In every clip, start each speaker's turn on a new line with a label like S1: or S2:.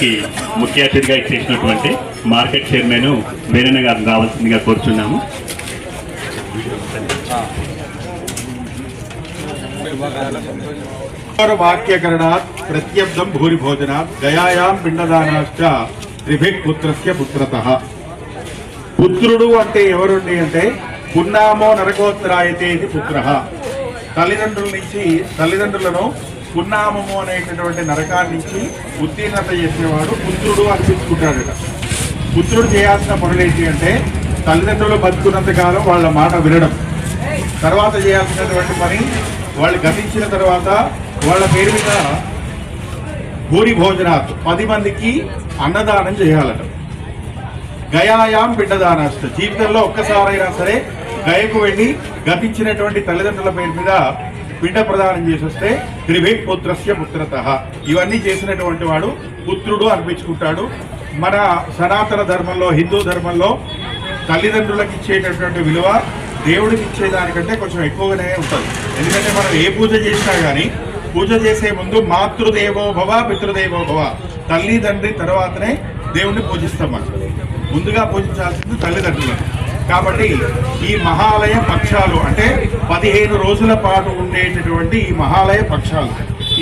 S1: కి ముఖ్య అతిథిగా ఇచ్చేసినటువంటి మార్కెట్ చైర్మన్ వీరన్న గారిని రావాల్సిందిగా కోరుచున్నాము.
S2: వాక్యకరణాత్ ప్రత్యబ్దం భూరి భోజనాత్ గయాయాం పిండదానాశ్చ త్రిభిక్ పుత్రస్య పుత్రత. పుత్రుడు అంటే ఎవరుండి అంటే పున్నామో నరకోత్తరాయతే ఇది పుత్ర. తల్లిదండ్రుల నుంచి తల్లిదండ్రులను పున్నామము అనేటటువంటి నరకాన్ని నుంచి ఉత్తీర్ణత చేసేవాడు పుత్రుడు అనిపించుకుంటాడట పుత్రుడు చేయాల్సిన పనులేంటి అంటే తల్లిదండ్రులు బతుకున్నంత కాలం వాళ్ళ మాట వినడం. తర్వాత చేయాల్సినటువంటి పని వాళ్ళు గతించిన తర్వాత వాళ్ళ పేరు మీద భూరి భోజనాత్ పది మందికి అన్నదానం చేయాలట. గయాయాం బిడ్డదానాస్త. జీవితంలో ఒక్కసారైనా సరే గయకు వెళ్ళి గతించినటువంటి తల్లిదండ్రుల పేరు మీద పిండ ప్రదానం చేసి వస్తే త్రివేక్ పుత్రస్య పుత్రత. ఇవన్నీ చేసినటువంటి వాడు పుత్రుడు అనిపించుకుంటాడు మన సనాతన ధర్మంలో హిందూ ధర్మంలో తల్లిదండ్రులకు ఇచ్చేటటువంటి విలువ దేవుడికి ఇచ్చేదానికంటే కొంచెం ఎక్కువగానే ఉంటుంది. ఎందుకంటే మనం ఏ పూజ చేసినా కానీ పూజ చేసే ముందు మాతృదేవో భవ పితృదేవో భవ. తల్లి తండ్రి తర్వాతనే దేవుణ్ణి పూజిస్తాం మనం. ముందుగా పూజించాల్సింది తల్లిదండ్రులను కాబట్టి ఈ మహాలయ పక్షాలు అంటే పదిహేను రోజుల పాటు ఉండేటటువంటి ఈ మహాలయ పక్షాలు.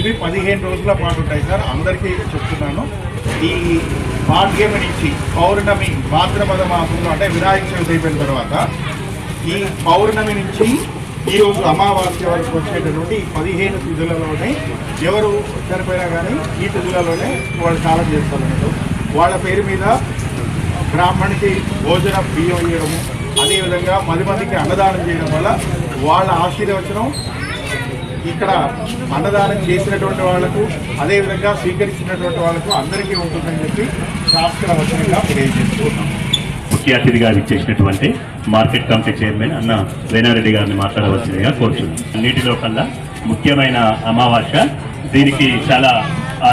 S2: ఇవి పదిహేను రోజుల పాటు ఉంటాయి సార్. అందరికీ చెప్తున్నాను. ఈ భాగ్యమి నుంచి పౌర్ణమి భాద్రపద మాసంలో అంటే వినాయక చవితి అయిపోయిన తర్వాత ఈ పౌర్ణమి నుంచి ఈరోజు అమావాస్య వరకు వచ్చేటటువంటి ఈ పదిహేను తిథులలోనే ఎవరు చనిపోయినా కానీ ఈ తిథులలోనే వాళ్ళు కాలం చేస్తారు. వాళ్ళ పేరు మీద బ్రాహ్మణికి భోజన బియ్యం ఇవ్వడము అదేవిధంగా పది మందికి అన్నదానం చేయడం వల్ల వాళ్ళ ఆశీర్వచనం ఇక్కడ అన్నదానం చేసినటువంటి వాళ్ళకు అదేవిధంగా స్వీకరించినటువంటి వాళ్ళకు అందరికీ ఉంటుందని చెప్పి శాస్త్రవచనంగా తెలియజేస్తున్నాం.
S1: ముఖ్య అతిథిగా ఇచ్చేసినటువంటి మార్కెట్ కమిటీ చైర్మన్ అన్న వేనారెడ్డి గారిని మాట్లాడవలసిందిగా కోరుతున్నాను అన్నిటిలో కల్లా ముఖ్యమైన అమావాస్య దీనికి చాలా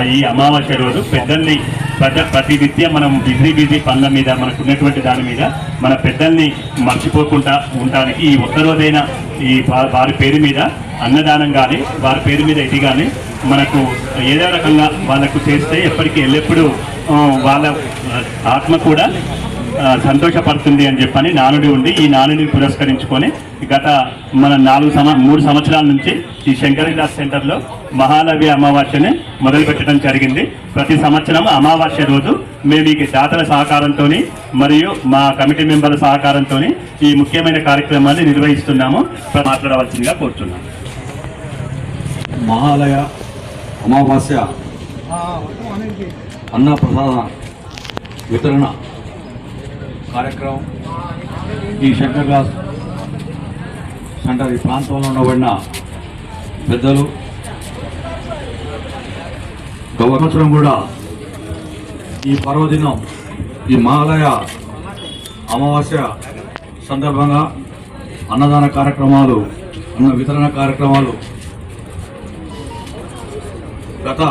S1: ఈ అమావాస్య రోజు పెద్దల్ని పెద్ద ప్రతి విద్య మనం బిజీ బిజీ పనుల మీద మనకు ఉన్నటువంటి దాని మీద మన పెద్దల్ని మర్చిపోకుండా ఉండడానికి ఈ ఒక్క రోజైనా ఈ వారి పేరు మీద అన్నదానం కానీ వారి పేరు మీద ఇది కానీ మనకు ఏదో రకంగా వాళ్ళకు చేస్తే ఎప్పటికీ ఎల్లప్పుడూ వాళ్ళ ఆత్మ కూడా సంతోషపడుతుంది అని చెప్పని నానుడి ఉంది ఈ నానుడిని పురస్కరించుకొని గత మన నాలుగు సంవ మూడు సంవత్సరాల నుంచి ఈ శంకరదాస్ సెంటర్లో మహాలవ్య అమావాస్యని మొదలుపెట్టడం జరిగింది. ప్రతి సంవత్సరం అమావాస్య రోజు మేము ఈ దాతల సహకారంతో మరియు మా కమిటీ మెంబర్ల సహకారంతో ఈ ముఖ్యమైన కార్యక్రమాన్ని నిర్వహిస్తున్నాము. మాట్లాడవలసిందిగా కోరుతున్నాము
S3: మహాలయ అమావాస్య అన్న ప్రసాద వితరణ కార్యక్రమం. ఈ శంకర్దాస్ సెంటర్ ఈ ప్రాంతంలో ఉండబడిన పెద్దలు గత సంవత్సరం కూడా ఈ పర్వదినం ఈ మహాలయ అమావాస్య సందర్భంగా అన్నదాన కార్యక్రమాలు అన్న వితరణ కార్యక్రమాలు. గత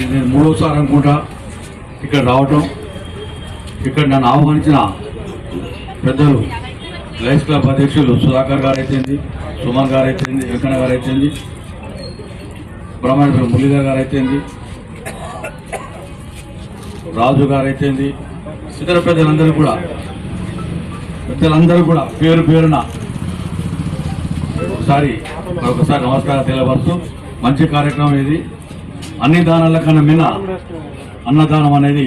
S3: ఇది నేను మూడోసారి అనుకుంటా ఇక్కడ రావటం. ఇక్కడ నన్ను ఆహ్వానించిన పెద్దలు లైఫ్ క్లబ్ అధ్యక్షులు సుధాకర్ గారు అయితేంది సుమన్ గారు అయితేంది వెంకన్న గారు అయితేంది బ్రహ్మాండ మురళీధర్ గారు అయితేంది రాజు గారు అయితేంది ఇతర పెద్దలందరూ కూడా పెద్దలందరూ కూడా పేరు పేరున ఒకసారి ఒకసారి నమస్కారం తెలియపరుస్తూ మంచి కార్యక్రమం ఇది. అన్ని దానాల కన్నా మిన్న అన్నదానం అనేది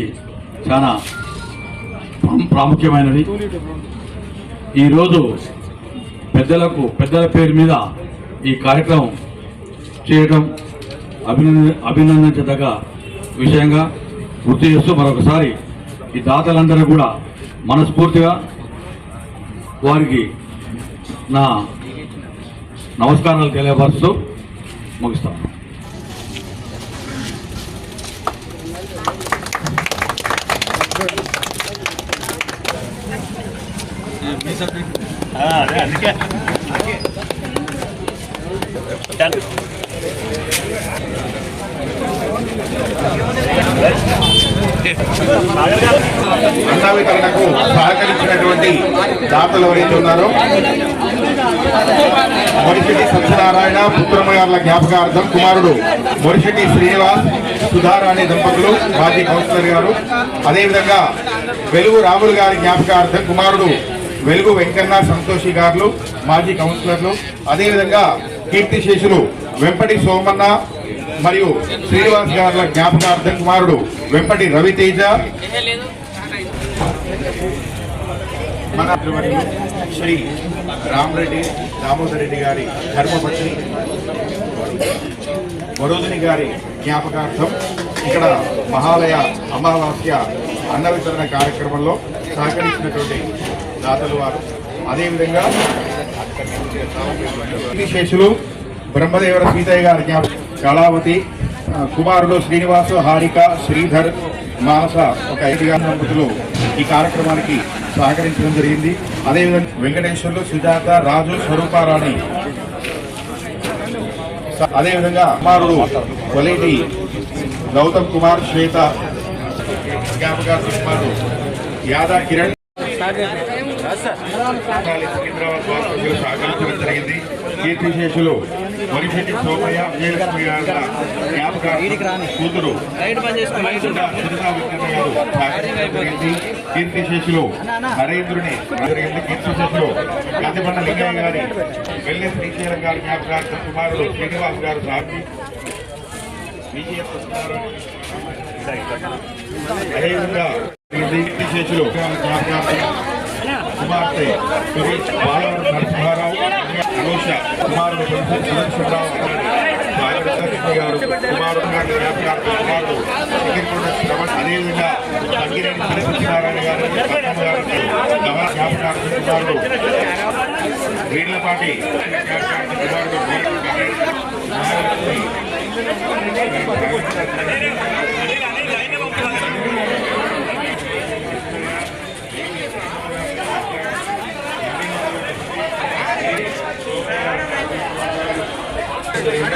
S3: చాలా ప్రాముఖ్యమైనది. ఈరోజు పెద్దలకు పెద్దల పేరు మీద ఈ కార్యక్రమం చేయడం అభినంద అభినందించదగ్గ విషయంగా గుర్తు చేస్తూ మరొకసారి ఈ దాతలందరూ కూడా మనస్ఫూర్తిగా వారికి నా నమస్కారాలు తెలియపరుస్తూ ముగిస్తాను.
S1: అదే అందుకే
S2: అన్న సహకరించినటువంటి దాతలు ఎవరైతే ఉన్నారో సత్యనారాయణ పుత్రమగారుల జ్ఞాపకార్థం కుమారుడు మొరిశెట్టి శ్రీనివాస్ సుధారాణి దంపతులు మాజీ కౌన్సిలర్ గారు అదేవిధంగా వెలుగు రాములు గారి జ్ఞాపకార్థం కుమారుడు వెలుగు వెంకన్న సంతోషి గారు మాజీ కౌన్సిలర్లు అదేవిధంగా కీర్తిశేషులు వెంపటి సోమన్న మరియు శ్రీనివాస్ గారుల జ్ఞాపకార్థం కుమారుడు వెంపటి రవితేజ. మన శ్రీ రామరెడ్డి దామోదర్ రెడ్డి గారి ధర్మపత్ని వరోధిని గారి జ్ఞాపకార్థం ఇక్కడ మహాలయ అమావాస్య అన్న వితరణ కార్యక్రమంలో సహకరించినటువంటి దాతలు వారు. అదేవిధంగా శేషులు బ్రహ్మదేవర సీతయ్య గారి కళావతి కుమారుడు శ్రీనివాసు హారిక శ్రీధర్ మానస ఒక ఐదు దంపతులు ఈ కార్యక్రమానికి సహకరించడం జరిగింది. అదేవిధంగా వెంకటేశ్వర్లు సుజాత రాజు స్వరూపారాణి. అదేవిధంగా కుమారుడు కొలేటి గౌతమ్ కుమార్ శ్వేత జ్ఞాపకార్థం యాదా కిరణ్. సికింద్రాబాద్ వాస్తవ్యులు సహకరించడం జరిగింది కీర్తిశేషులు వరిశెట్టి సోమయ్య విజయలక్ష్మి గారి జ్ఞాపకార్థం కూతురు సుధా వెంకన్న గారు సహకరించడం జరిగింది కీర్తిశేషులు నరేంద్రుని జరిగింది కీర్తిశేషులు లింగయ్య గారి వెల్లె శ్రీశైలం గారి జ్ఞాపకార్థం కుమారుడు శ్రీనివాస్ గారు సాక్షి విజయ అదేవిధంగా కీర్తిశేషులు జ్ఞాపకార్థం కుమార్తె సురేష్ బాలవరం నరసింహారావు అనూష కుమారుడు సుదర్శనరావు బాలకృష్ణ గారు కుమారుడు కుమారుడు శ్రవణ్ అదేవిధంగా గారు గారు జ్ఞాపకార్థం కుమారుడు కుమారుడు